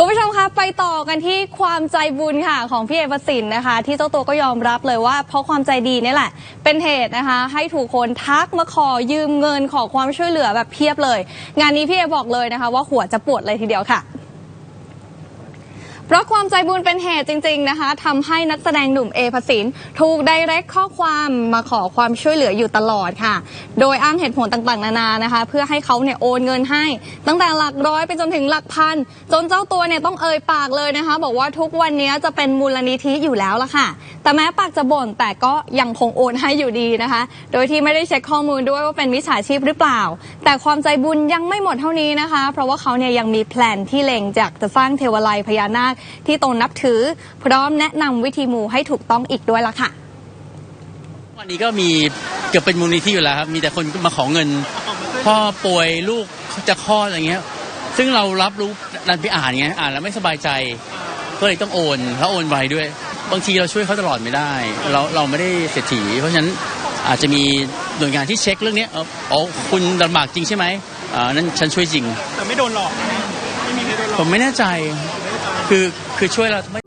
คุณผู้ชมคะไปต่อกันที่ความใจบุญค่ะของพี่เอประสินนะคะ ที่เจ้าตัวก็ยอมรับเลยว่า เพราะความใจดีนี่แหละ เป็นเหตุนะคะ ให้ถูกคนทักมาขอยืมเงินขอความช่วยเหลือแบบเพียบเลย งานนี้พี่เอบอกเลยนะคะ ว่าหัวจะปวดเลยทีเดียวค่ะ เพราะความใจบุญเป็นเหตุจริง ๆนะคะทำให้นักแสดงหนุ่มเอพสินถูกไดเรกข้อความมาขอความช่วยเหลืออยู่ตลอดค่ะ โดยอ้างเหตุผลต่างๆ นานานะคะ เพื่อให้เขาเนี่ยโอนเงินให้ ตั้งแต่หลักร้อยไปจนถึงหลักพัน จนเจ้าตัวเนี่ยต้องเอ่ยปากเลยนะคะ บอกว่าทุกวันนี้จะเป็นมูลนิธิอยู่แล้วละค่ะ แต่แม้ปากจะบ่นแต่ก็ยังคงโอนให้อยู่ดีนะคะ โดยที่ไม่ได้เช็คข้อมูลด้วยว่าเป็นมิจฉาชีพหรือเปล่า แต่ความใจบุญยังไม่หมดเท่านี้นะคะ เพราะว่าเขาเนี่ยยังมีแพลนที่เล็งจากจะสร้างเทวาลัยพญานาคที่ตนนับถือ พร้อมแนะนำวิธีมูให้ถูกต้องอีกด้วยละค่ะ วันนี้ก็มีเกือบเป็นมูลนิธิอยู่แล้วครับ มีแต่คนมาขอเงิน พ่อป่วยลูกจะคลอดอะไรเงี้ย ซึ่งเรารับรู้ดันไปอ่านไงอ่านแล้วไม่สบายใจก็เลยต้องโอนแล้วโอนไวด้วย บางทีเราช่วยเขาตลอดไม่ได้ เราเราไม่ได้เศรษฐี เพราะฉะนั้นอาจจะมีหน่วยงานที่เช็คเรื่องเนี้ยเอออ๋อคุณลำบากจริงใช่ไหมอ่านั้นฉันช่วยจริง แต่ไม่โดนหลอกนะไม่มีใครโดนหลอกผมไม่แน่ใจ คือคือช่วยเราไม่